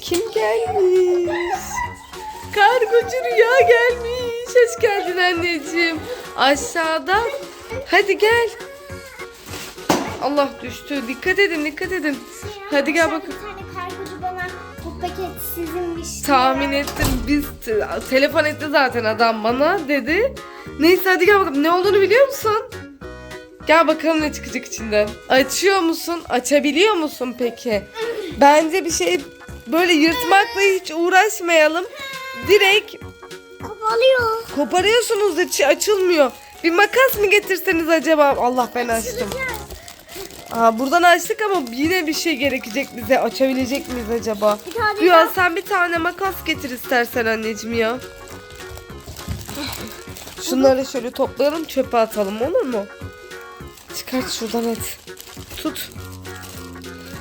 Kim gelmiş? Kargocu Rüya gelmiş. Hoş geldin anneciğim. Aşağıda. Hadi gel. Allah düştü. Dikkat edin, dikkat edin. Hadi gel bakın. Bir tane kargocu bana bu paket sizinmiş. Tahmin ettim. Biz telefon etti zaten adam bana dedi. Neyse hadi gel bakalım. Ne olduğunu biliyor musun? Gel bakalım ne çıkacak içinden. Açıyor musun? Açabiliyor musun peki? Bence bir şey böyle yırtmakla hiç uğraşmayalım. Direkt Kavalıyor. koparıyorsunuz içi açılmıyor. Bir makas mı getirseniz acaba? Allah ben açtım. Aa, buradan açtık ama yine bir şey gerekecek bize. Açabilecek miyiz acaba? Bir tane Rüya daha. sen bir tane makas getir istersen anneciğim ya. Şunları şöyle toplayalım çöpe atalım olur mu? Çıkart şuradan et. Tut.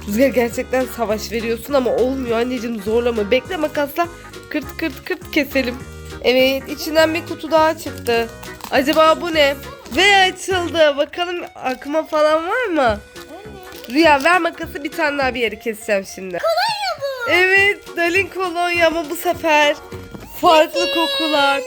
Rüzgar gerçekten savaş veriyorsun ama olmuyor anneciğim zorlama. Bekle makasla kırt kırt kırt keselim. Evet içinden bir kutu daha çıktı. Acaba bu ne? Ve açıldı. Bakalım akma falan var mı? Rüya ver makası bir tane daha bir yeri keseceğim şimdi. Kolonya bu. Evet Dalin kolonya ama bu sefer farklı kokular.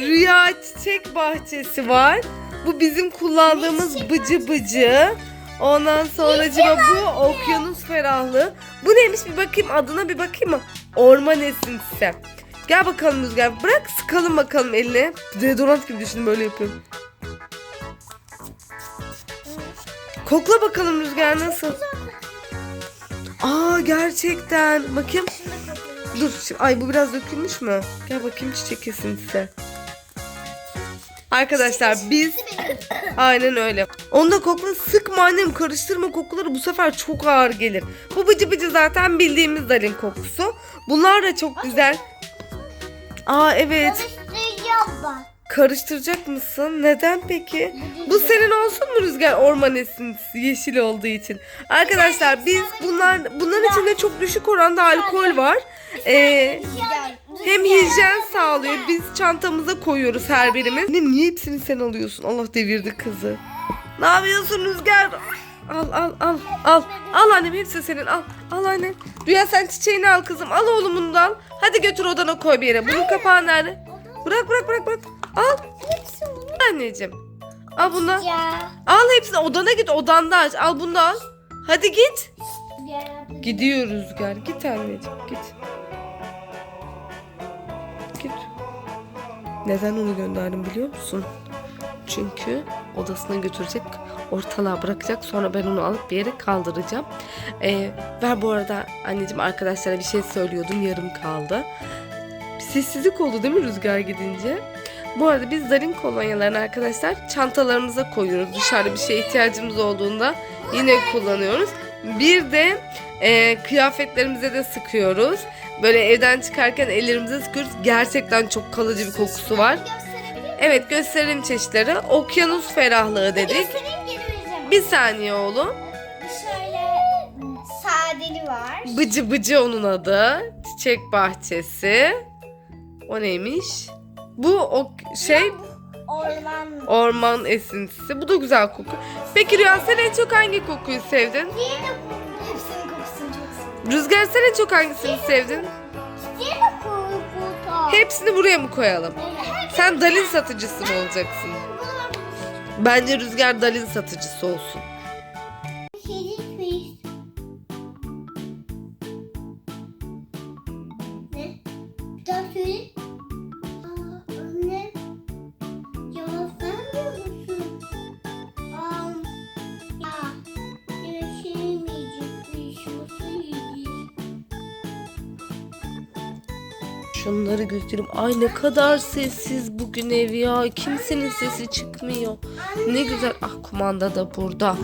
Rüya çiçek bahçesi var. Bu bizim kullandığımız bıcı bıcı. Ondan sonra bu okyanus ferahlığı. Bu neymiş bir bakayım adına bir bakayım mı? Orman esintisi. Gel bakalım Rüzgar. Bırak sıkalım bakalım eline. Deodorant gibi düşün böyle yapıyorum. Kokla bakalım Rüzgar nasıl? Aa gerçekten. Bakayım. Dur. Şimdi, ay bu biraz dökülmüş mü? Gel bakayım çiçek kesintisi. Arkadaşlar biz aynen öyle. Onu da kokla sıkma annem karıştırma kokuları bu sefer çok ağır gelir. Bu bıcı bıcı zaten bildiğimiz dalin kokusu. Bunlar da çok güzel. Aa evet. Karıştıracak mısın? Neden peki? Bu senin olsun mu Rüzgar orman esintisi yeşil olduğu için? Arkadaşlar biz bunlar bunların içinde çok düşük oranda alkol var. Ee, hem hijyen sağlıyor. Biz çantamıza koyuyoruz her birimiz. Ne niye hepsini sen alıyorsun? Allah devirdi kızı. Ne yapıyorsun Rüzgar? Al al al al. Al annem hepsi senin al. Al annem. Rüya sen çiçeğini al kızım. Al oğlum bunu da al. Hadi götür odana koy bir yere. Bunun kapağı nerede? Bırak bırak bırak bırak. Al. Anneciğim. Al bunu. Al hepsini odana git odanda aç. Al bunu da al. Hadi git. Ya. Gidiyor Rüzgar. Git anneciğim. Git. Neden onu gönderdim biliyor musun? Çünkü odasına götürecek, ortalığa bırakacak. Sonra ben onu alıp bir yere kaldıracağım. Ee, ver bu arada anneciğim arkadaşlara bir şey söylüyordum. Yarım kaldı. Sessizlik oldu değil mi Rüzgar gidince? Bu arada biz Darin kolonyalarını arkadaşlar çantalarımıza koyuyoruz. Dışarıda bir şeye ihtiyacımız olduğunda yine kullanıyoruz. Bir de e, kıyafetlerimize de sıkıyoruz. Böyle evden çıkarken ellerimize sıkıyoruz. Gerçekten çok kalıcı bir kokusu var. Evet gösterelim çeşitleri. Okyanus ferahlığı dedik. Bir saniye oğlum. Şöyle sadeli var. Bıcı bıcı onun adı. Çiçek bahçesi. O neymiş? Bu o şey Orman. orman esintisi. Bu da güzel koku. Peki Rüya sen en çok hangi kokuyu sevdin? Diğeri Rüzgar sen en çok hangisini sevdin? Hepsini buraya mı koyalım? Sen Dalin satıcısı mı olacaksın? Bence Rüzgar Dalin satıcısı olsun. Şunları göstereyim. Ay ne kadar sessiz bugün ev ya. Kimsenin sesi çıkmıyor. Ne güzel. Ah kumanda da burada.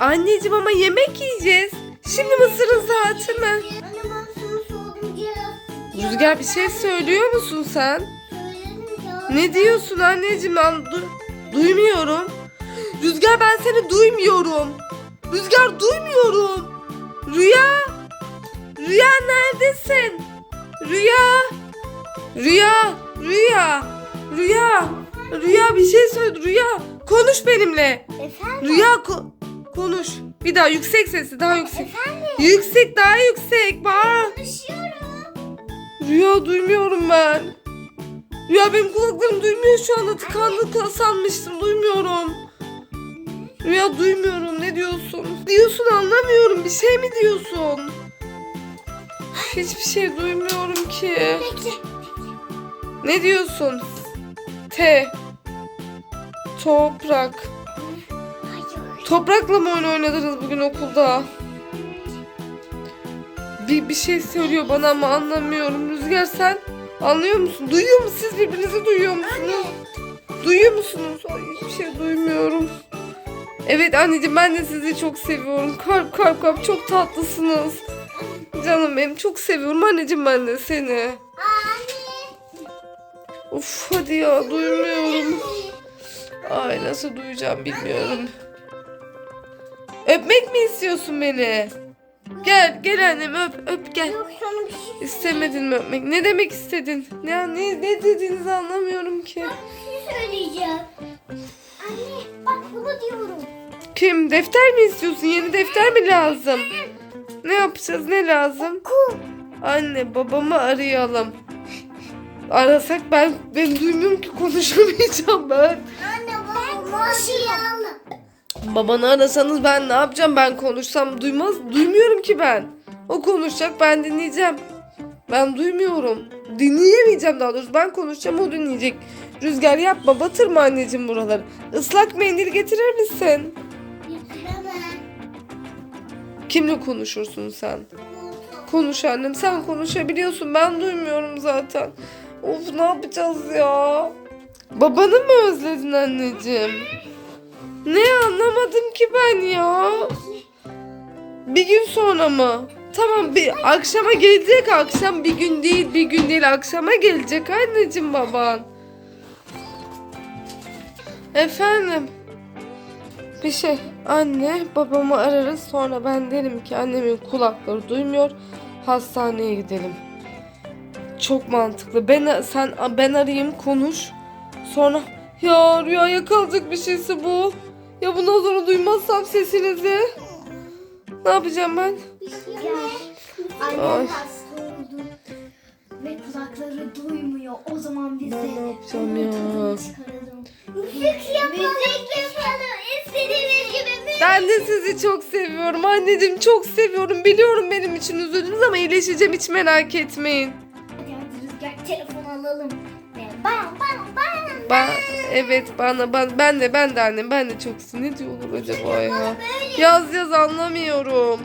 Anneciğim ama yemek yiyeceğiz. Şimdi mısırın saati mi? Rüzgar bir şey söylüyor musun sen? Ne diyorsun anneciğim? Ben du- duymuyorum. Rüzgar ben seni duymuyorum. Rüzgar duymuyorum. Neredesin? Rüya. Rüya. Rüya. Rüya. Rüya bir şey söyle. Rüya. Konuş benimle. Efendim? Rüya ko- konuş. Bir daha yüksek sesli daha yüksek. Efendim? Yüksek daha yüksek bağır. Konuşuyorum. Rüya duymuyorum ben. Rüya benim kulaklarım duymuyor şu anda tıkandı sanmıştım duymuyorum. Rüya duymuyorum ne diyorsun? Diyorsun anlamıyorum bir şey mi diyorsun? Hiçbir şey duymuyorum ki. Bekle. Ne diyorsun? T. Toprak. Hayır. Toprakla mı oyun oynadınız bugün okulda? Bir, bir şey söylüyor bana ama anlamıyorum. Rüzgar sen anlıyor musun? Duyuyor musunuz? Siz birbirinizi duyuyor musunuz? Duyuyor musunuz? Ay hiçbir şey duymuyorum. Evet anneciğim ben de sizi çok seviyorum. Kalp kalp kalp çok tatlısınız. Canım benim çok seviyorum anneciğim ben de seni. Anne. Of hadi ya duymuyorum. Ay nasıl duyacağım bilmiyorum. Öpmek mi istiyorsun beni? Gel gel annem öp öp gel. Yok bir şey İstemedin mi öpmek? Ne demek istedin? Ne ne, ne dediğinizi anlamıyorum ki. Şey söyleyeceğim. Anne bak bunu diyorum. Kim? Defter mi istiyorsun? Yeni defter mi lazım? Ne yapacağız? Ne lazım? Kum. Anne babamı arayalım. Arasak ben ben duymuyorum ki konuşamayacağım ben. Anne babamı arayalım. Babanı arasanız ben ne yapacağım? Ben konuşsam duymaz. Duymuyorum ki ben. O konuşacak ben dinleyeceğim. Ben duymuyorum. Dinleyemeyeceğim daha doğrusu. Ben konuşacağım o dinleyecek. Rüzgar yapma batırma anneciğim buraları. Islak mendil getirir misin? Kimle konuşursun sen? Konuş annem sen konuşabiliyorsun ben duymuyorum zaten. Of ne yapacağız ya? Babanı mı özledin anneciğim? Ne anlamadım ki ben ya. Bir gün sonra mı? Tamam bir akşama gelecek akşam bir gün değil bir gün değil akşama gelecek anneciğim baban. Efendim. Bir şey anne babamı ararız sonra ben derim ki annemin kulakları duymuyor hastaneye gidelim. Çok mantıklı. Ben sen ben arayayım konuş. Sonra ya rüyaya kalacak bir şeyse bu. Ya bundan sonra duymazsam sesinizi. Ne yapacağım ben? Ay. Annem hasta oldu ve kulakları duymuyor. O zaman biz ne yapacağım ya? Müzik yapalım. Müzik yapalım. İstediğimiz gibi müzik. Ben de sizi çok seviyorum. Anneciğim çok seviyorum. Biliyorum benim için üzüldünüz ama iyileşeceğim hiç merak etmeyin. Hadi hadi Rüzgar telefon alalım. Ve bam bam bam. Ben evet bana ben, ben de ben de annem ben de çok ne diyor olur acaba ya? Yaz yaz anlamıyorum.